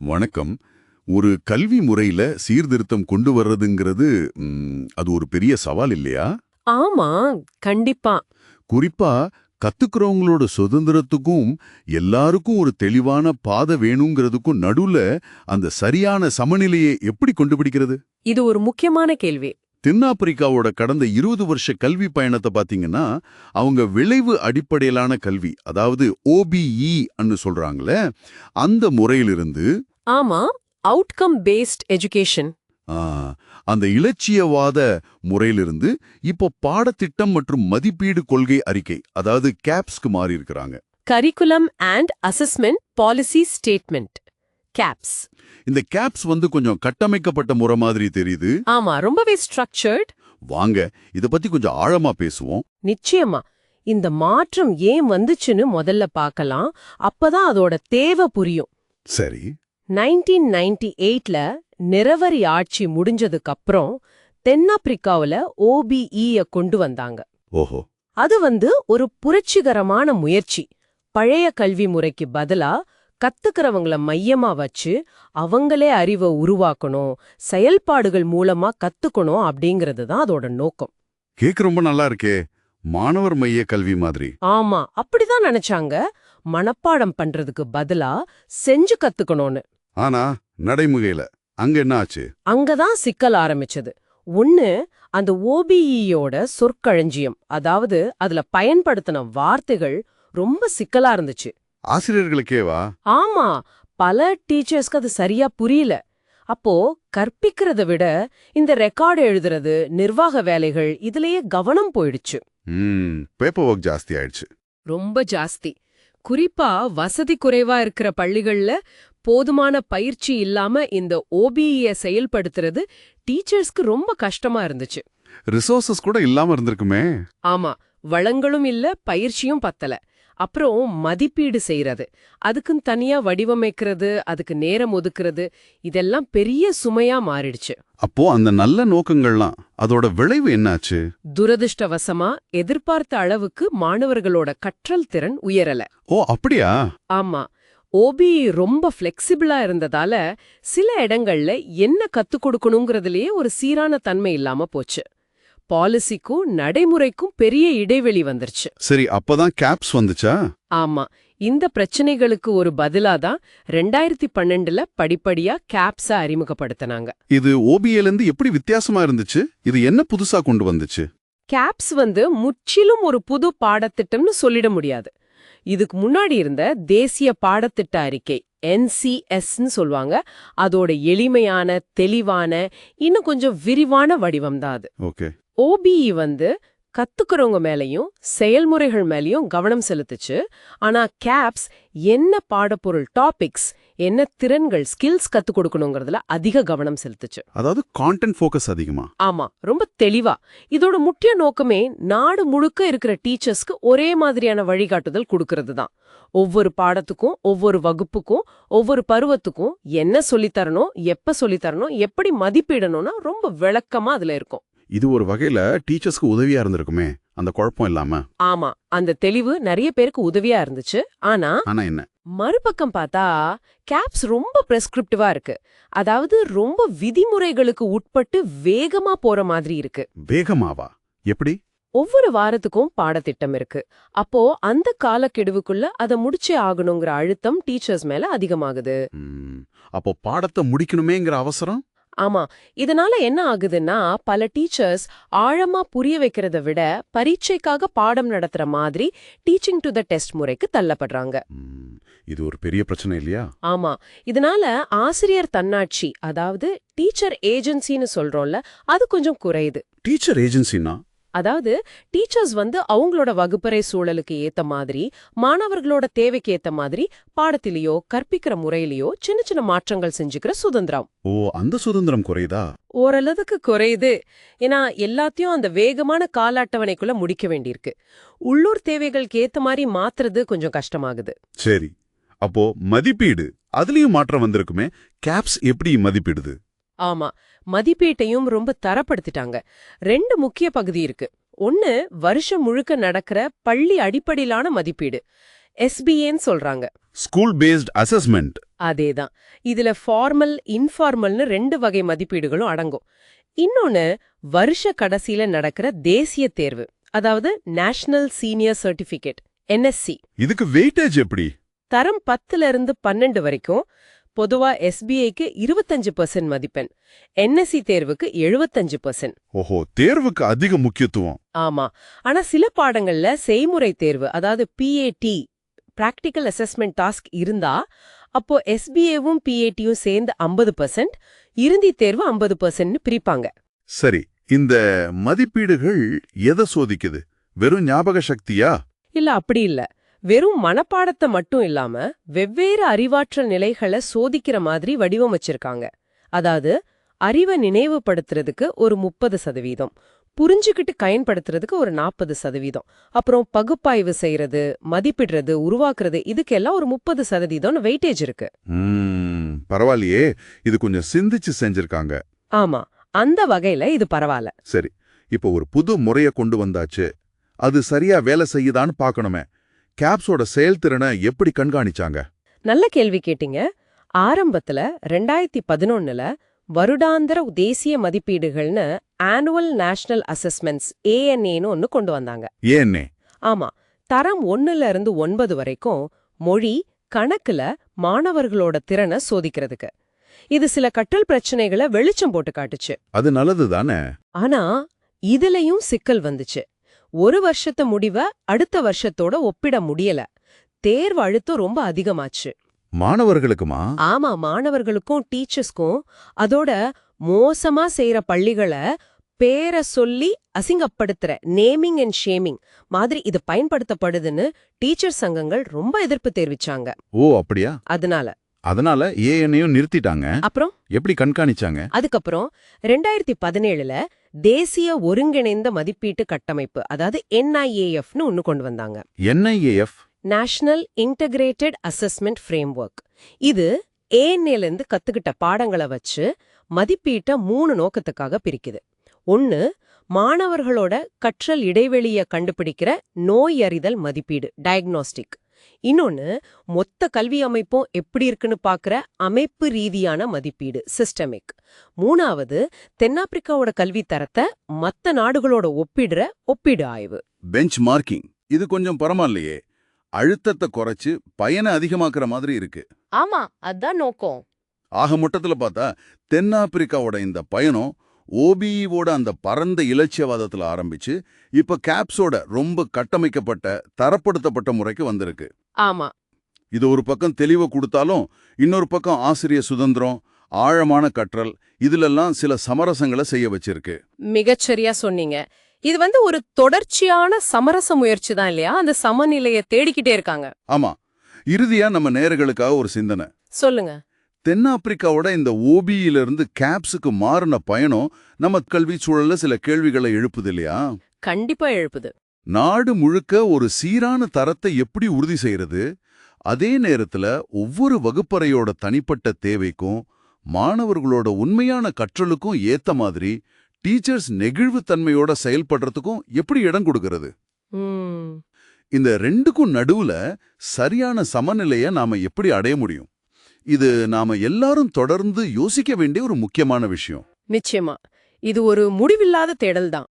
வணக்கம். ஒரு கல்வி முறையில சீர்திருத்தம் கொண்டு வர்றதுங்கிறது அது ஒரு பெரிய சவால் இல்லையா? ஆமா கண்டிப்பா. குறிப்பா கத்துக்கிறவங்களோட சுதந்திரத்துக்கும் எல்லாருக்கும் ஒரு தெளிவான பாதை வேணுங்கிறதுக்கும் நடுவுல அந்த சரியான சமநிலையை எப்படி கொண்டுபிடிக்கிறது? இது ஒரு முக்கியமான கேள்வி. தென்னாப்பிரிக்காவோட கடந்த இருபது வருஷ கல்வி பயணத்தை பாத்தீங்கன்னா அவங்க விளைவு அடிப்படையிலான கல்வி அதாவது ஓபிஇ அன்னு சொல்றாங்களே அந்த முறையிலிருந்து ஆமா அவுட்கம் பேஸ்ட் எஜுகேஷன் ஆ, அந்த இலட்சியவாத முறையிலிருந்து இப்போ பாடத்திட்டம் மற்றும் மதிப்பீடு கொள்கை அறிக்கை அதாவது கேப்ஸ்க்கு மாறி இருக்கிறாங்க curriculum and assessment policy statement CAPS இந்த கேப்ஸ் வந்து கொஞ்சம் கட்டமைக்கப்பட்ட முறை மாதிரி தெரியுது. ஆமா ரொம்பவே ஸ்ட்ரக்சர்ட் வாங்க இத பத்தி கொஞ்சம் ஆழமா பேசுவோம். நிச்சயமா. இந்த மாற்றம் ஏன் வந்துச்சுன்னு முதல்ல பார்க்கலாம். அப்பதான் அதோட தேவை புரியும். சரி. நைன்டீன் நைன்டி எயிட்ல நிறவரி ஆட்சி முடிஞ்சதுக்கு அப்புறம் தென்னாப்பிரிக்காவுல ஓபிஇய கொண்டு வந்தாங்க. ஓஹோ. அது வந்து ஒரு புரட்சிகரமான முயற்சி. பழைய கல்வி முறைக்கு பதிலா கத்துக்கிறவங்கள மையமா வச்சு அவங்களே அறிவை உருவாக்கணும் செயல்பாடுகள் மூலமா கத்துக்கணும் அப்படிங்கிறது தான் அதோட நோக்கம். கேக்கு ரொம்ப நல்லா இருக்கே. மாணவர் மைய கல்வி மாதிரி. ஆமா அப்படிதான் நினைச்சாங்க. மனப்பாடம் பண்றதுக்கு பதிலா செஞ்சு கத்துக்கணும்னு. ஆனா நடைமுறையில அங்க என்ன ஆச்சு? அங்கதான் சிக்கல் ஆரம்பிச்சது. ஒன்னு அந்த ஓபிஇயோட சொற்களஞ்சியம் அதாவது அதுல பயன்படுத்தின வார்த்தைகள் ரொம்ப சிக்கலா இருந்துச்சு. ஆசிரியர்களுக்கேவா? ஆமா பல டீச்சர்ஸ்க்கு அது சரியா புரியல. அப்போ கற்பிக்கிறத விட இந்த ரெக்கார்டு எழுதுறது நிர்வாக வேலைகள் இதுலயே கவனம் போயிடுச்சு. பேப்பர் ஒர்க் ஜாஸ்தி ஆயிடுச்சு. ரொம்ப ஜாஸ்தி. குறிப்பா வசதி குறைவா இருக்கிற பள்ளிகள்ல போதுமான பயிற்சி இல்லாம இந்த ஓபிஇய செயல்படுத்துறது டீச்சர்ஸ்க்கு ரொம்ப கஷ்டமா இருந்துச்சு. ரிசோர்சஸ் கூட இல்லாம இருந்திருக்குமே. ஆமா வளங்களும் இல்ல பயிற்சியும் பத்தல. அப்புறம் மதிப்பீடு செய்யறது அதுக்குன்னு தனியா வடிவமைக்கிறது அதுக்கு நேரம் ஒதுக்குறது இதெல்லாம் பெரிய சுமையா மாறிடுச்சு. அப்போ அந்த நல்ல நோக்கங்கள்லாம் அதோட விளைவு என்னாச்சு? துரதிர்ஷ்டவசமா எதிர்பார்த்த அளவுக்கு மாணவர்களோட கற்றல் திறன் உயரல. ஓ அப்படியா? ஆமா. ஓபி ரொம்ப ஃப்ளெக்சிபிளா இருந்ததால சில இடங்கள்ல என்ன கத்துக் கொடுக்கணுங்கிறதுலயே ஒரு சீரான தன்மை இல்லாம போச்சு. பாலிசிக்கும் நடைமுறைக்கும் பெரிய இடைவெளி வந்துருச்சு. சரி அப்பதான் கேப்ஸ் வந்துச்சா? ஆமா இந்த பிரச்சனைகளுக்கு ஒரு பதிலா தான் ரெண்டாயிரத்தி பன்னெண்டுல படிப்படியா கேப்ஸ அறிமுகப்படுத்தினாங்க. இது ஓபிஏல இருந்து எப்படி வித்தியாசமா இருந்துச்சு? இது என்ன புதுசா கொண்டு வந்துச்சு? கேப்ஸ் வந்து முற்றிலும் ஒரு புது பாடத்திட்டம்னு சொல்லிட முடியாது. இதுக்கு முன்னாடி இருந்த தேசிய பாடத்திட்ட அறிக்கை என்சிஎஸ்ன்னு சொல்லுவாங்க. அதோட எளிமையான தெளிவான இன்னும் கொஞ்சம் விரிவான வடிவம் தான் அது. ஓகே. ஓபிஇ வந்து கத்துக்கிறவங்க மேலயும் செயல்முறைகள் மேலயும் கவனம் செலுத்துச்சு. ஆனா கேப்ஸ் என்ன பாடப்பொருள் டாபிக்ஸ் என்ன திறன்கள் ஸ்கில்ஸ் கத்துக் கொடுக்கணுங்கிறதுல அதிக கவனம் செலுத்துச்சு. அதாவது கான்டென்ட் ஃபோக்கஸ் அதிகமா? ஆமா ரொம்ப தெளிவா. இதோட முக்கிய நோக்கமே நாடு முழுக்க இருக்கிற டீச்சர்ஸ்க்கு ஒரே மாதிரியான வழிகாட்டுதல் கொடுக்கறது தான் ஒவ்வொரு பாடத்துக்கும் ஒவ்வொரு வகுப்புக்கும் ஒவ்வொரு பருவத்துக்கும் என்ன சொல்லித் தரணும் எப்ப சொல்லித் தரணும் எப்படி மதிப்பிடணும்னா ரொம்ப விளக்கமா அதுல இருக்கும். இது ஒரு வகையில டீச்சர்ஸ்க்கு உதவியா இருந்திருக்குமே அந்த குழப்பம் இல்லாம. ஆமா அந்த தெளிவு நிறைய பேருக்கு உதவியா இருந்துச்சு. ஆனா ஆனா என்ன? மறுபக்கம் பார்த்தா கேப்ஸ் ரொம்ப பிரெஸ்கிரிப்டிவா இருக்கு. அதாவது ரொம்ப விதிமுறைகளுக்கு உட்பட்டு வேகமா போற மாதிரி இருக்கு. வேகமாவா? எப்படி? ஒவ்வொரு வாரத்துக்கும் பாடத்திட்டம் இருக்கு. அப்போ அந்த காலக்கெடுவுக்குள்ள அதை முடிச்சே ஆகணுங்கிற அழுத்தம் டீச்சர்ஸ் மேல அதிகமாகுது. அப்போ பாடத்தை முடிக்கணுமேங்கிற அவசரம்? ஆமா. இதனால என்ன ஆகுதுன்னா பல டீச்சர்ஸ் ஆழமா புரிய வைக்கிறத விட பரீட்சைக்காக பாடம் நடத்துற மாதிரி டீச்சிங் டு த டெஸ்ட் முறைக்கு தள்ளப்படுறாங்க. இது ஒரு பெரிய பிரச்சனை இல்லையா? ஆமா. இதனால ஆசிரியர் தன்னாட்சி அதாவது டீச்சர் ஏஜென்சின்னு சொல்றோம்ல அது கொஞ்சம் குறையுது. டீச்சர் ஏஜென்சினா அதாவது டீச்சர்ஸ் வந்து அவங்களோட வகுப்பறை சூழலுக்கு ஏத்த மாதிரி மாணவர்களோட தேவைக்கு ஏத்த மாதிரி பாடத்திலேயோ கற்பிக்கிற முறையிலயோ சின்ன சின்ன மாற்றங்கள் செஞ்சுக்கிற சுதந்திரம். ஓ அந்த சுதந்திரம் குறையுதா? ஓரளவுக்கு குறையுது. ஏன்னா எல்லாத்தையும் அந்த வேகமான கால அட்டவணைக்குள்ள முடிக்க வேண்டியிருக்கு. உள்ளூர் தேவைகளுக்கு ஏத்த மாதிரி மாத்துறது கொஞ்சம் கஷ்டமாகுது. சரி. அப்போ மதிப்பீடு. அதுலயும் மாற்றம் வந்திருக்குமே. கேப்ஸ் எப்படி மதிப்பிடுது? ஆமா மதிப்பீட்டையும் ரொம்ப தரப்படுத்திட்டாங்க. ரெண்டு முக்கிய பகுதி இருக்கு. ஒன்னு வருஷம் முழுக்க நடக்கிற பள்ளி அடிப்படையிலான மதிப்பீடு. எஸ்பிஏன்னு சொல்றாங்க. ஸ்கூல் பேஸ்ட் அசஸ்மெண்ட் அதேதான். இதுல ஃபார்மல் இன்ஃபார்மல்னு ரெண்டு வகை மதிப்பீடுகளும் அடங்கும். இன்னொன்னு வருஷ கடைசியில நடக்கிற தேசிய தேர்வு. அதாவது நேஷனல் சீனியர் சர்டிபிகேட் என்எஸ்சி இதுக்கு வெயிட்டேஜ் எப்படி? தரம் பத்துல இருந்து பன்னெண்டு வரைக்கும் பொதுவா எஸ்பிஐக்கு இருபத்தஞ்சு பர்சன்ட் மதிப்பெண். என்எஸ்சி தேர்வுக்கு எழுபத்தஞ்சு பர்சன்ட் ஓஹோ தேர்வுக்கு அதிக முக்கியத்துவம். ஆமா. ஆனா சில பாடங்கள்ல செய்முறை தேர்வு அதாவது பிஏடி பிராக்டிக்கல் அசஸ்மெண்ட் டாஸ்க் இருந்தா அப்போ எஸ்பிஏவும் பிஏடியும் சேர்ந்து ஐம்பது பர்சன்ட் இறுதி தேர்வு ஐம்பது பர்சன்ட்னு பிரிப்பாங்க. சரி இந்த மதிப்பீடுகள் எதை சோதிக்குது? வெறும் ஞாபக சக்தியா? இல்ல அப்படி இல்ல. வெறும் மனப்பாடத்தை மட்டும் இல்லாம வெவ்வேறு அறிவாற்றல் நிலைகளை சோதிக்கிற மாதிரி வடிவமைச்சிருக்காங்க. அதாவது அறிவை நினைவுபடுத்துறதுக்கு ஒரு முப்பது சதவீதம் புரிஞ்சுக்கிட்டு பயன்படுத்துறதுக்கு ஒரு நாற்பது சதவீதம் அப்புறம் பகுப்பாய்வு செய்யறது மதிப்பிடுறது உருவாக்குறது இதுக்கெல்லாம் ஒரு முப்பது சதவீதம்னு வெயிட்டேஜ் இருக்கு. பரவாயில்லையே. இது கொஞ்சம் சிந்திச்சு செஞ்சிருக்காங்க. ஆமா அந்த வகையில இது பரவாயில்ல. சரி இப்போ ஒரு புது முறைய கொண்டு வந்தாச்சு. அது சரியா வேலை செய்யுதான்னு பார்க்கணுமே. கேப்ஸோட செயல்திறனை எப்படி கண்காணிச்சாங்க? நல்ல கேள்வி கேட்டீங்க. ஆரம்பத்துல ரெண்டாயிரத்தி பதினொன்னுல வருடாந்திர தேசிய மதிப்பீடுகள்னு ஆனுவல் நேஷனல் அசஸ்மெண்ட்ஸ் ஏஎன்ஏன்னு ஒன்னு கொண்டு வந்தாங்க. ஏன்னே ஆமா. தரம் ஒன்னுல இருந்து ஒன்பது வரைக்கும் மொழி கணக்குல மாணவர்களோட திறனை சோதிக்கிறதுக்கு. இது சில கற்றல் பிரச்சனைகளை வெளிச்சம் போட்டு காட்டுச்சு. அது நல்லது தானே ஆனா இதுலயும் சிக்கல் வந்துச்சு. ஒரு வருஷத்த முடிவ அடுத்த வருஷத்தோட ஒப்பிட முடியல. தேர்வு அழுத்தம் ரொம்ப அதிகமாச்சு. மாணவர்களுக்குமா? ஆமா மாணவர்களுக்கும் டீச்சர்ஸ்க்கும் அதோட மோசமா செய்யற பள்ளிகளை பேரை சொல்லி அசிங்கப்படுத்துற நேமிங் அண்ட் ஷேமிங் மாதிரி இது பயன்படுத்தப்படுதுன்னு டீச்சர் சங்கங்கள் ரொம்ப எதிர்ப்பு தெரிவிச்சாங்க. ஓ அப்படியா? அதனால. அதனால ஏஎன்னையும் நிறுத்திட்டாங்க. அப்புறம்? எப்படி கண்காணிச்சாங்க? அதுக்கப்புறம் ரெண்டாயிரத்தி பதினேழுல தேசிய ஒருங்கிணைந்த மதிப்பீட்டு கட்டமைப்பு அதாவது என்ஐஏஎஃப்னு ஒன்னு கொண்டு வந்தாங்க. NIAF national integrated assessment framework இது ஏஎன்ஏல இருந்து கத்துக்கிட்ட பாடங்களை வச்சு மதிப்பீட்ட மூணு நோக்கத்துக்காக பிரிக்குது. ஒன்னு மாணவர்களோட கற்றல் இடைவெளிய கண்டுபிடிக்கிற நோய் அறிதல் மதிப்பீடு டயக்னோஸ்டிக் இன்னொன்னு மொத்த கல்வி அமைப்பும் எப்படி இருக்குன்னு பார்க்கற அமைப்பு ரீதியான மதிப்பீடு சிஸ்டமிக் மூணாவது தென்னாப்பிரிக்காவோட கல்வி தரத்தை மத்த நாடுகளோட ஒப்பிடுற ஒப்பீடு ஆய்வு. பெஞ்ச் மார்க்கிங் இது கொஞ்சம் பரவாயில்லையே. அழுத்தத்தை குறைச்சு பயனை அதிகமாக்குற மாதிரி இருக்கு. ஆமா அதான் நோக்கம். ஆக மொத்தத்துல பார்த்தா தென்னாப்பிரிக்காவோட இந்த பயணம் ஓபிஇவோட அந்த பரந்த இலட்சியவாதத்துல ஆரம்பிச்சு இப்ப கேப்ஸோட ரொம்ப கட்டமைக்கப்பட்ட தரப்படுத்தப்பட்ட முறைக்கு வந்திருக்கு. ஆமா. இது ஒரு பக்கம் தெளிவை கொடுத்தாலும் இன்னொரு பக்கம் ஆசிரிய சுதந்திரம் ஆழமான கற்றல் இதுலெல்லாம் சில சமரசங்களை செய்ய வச்சிருக்கு. மிகச்சரியா சொன்னீங்க. இது வந்து ஒரு தொடர்ச்சியான சமரச முயற்சி தான் இல்லையா? அந்த சமநிலையை தேடிக்கிட்டே இருக்காங்க. ஆமா. இறுதியா நம்ம நேயர்களுக்காக ஒரு சிந்தனை. சொல்லுங்க. தென்னாப்பிரிக்காவோட இந்த ஓபியிலிருந்து கேப்ஸுக்கு மாறின பயணம் நம்ம கல்வி சூழல்ல சில கேள்விகளை எழுப்புது இல்லையா? கண்டிப்பா எழுப்புது. நாடு முழுக்க ஒரு சீரான தரத்தை எப்படி உறுதி செய்யறது? அதே நேரத்துல ஒவ்வொரு வகுப்பறையோட தனிப்பட்ட தேவைக்கும் மாணவர்களோட உண்மையான கற்றலுக்கும் ஏத்த மாதிரி டீச்சர்ஸ் நெகிழ்வுத்தன்மையோட செயல்படுறதுக்கும் எப்படி இடம் கொடுக்கறது? இந்த ரெண்டுக்கும் நடுவுல சரியான சமநிலைய நாம எப்படி அடைய முடியும்? இது நாம எல்லாரும் தொடர்ந்து யோசிக்க வேண்டிய ஒரு முக்கியமான விஷயம். நிச்சயமா. இது ஒரு முடிவில்லாத தேடல் தான்.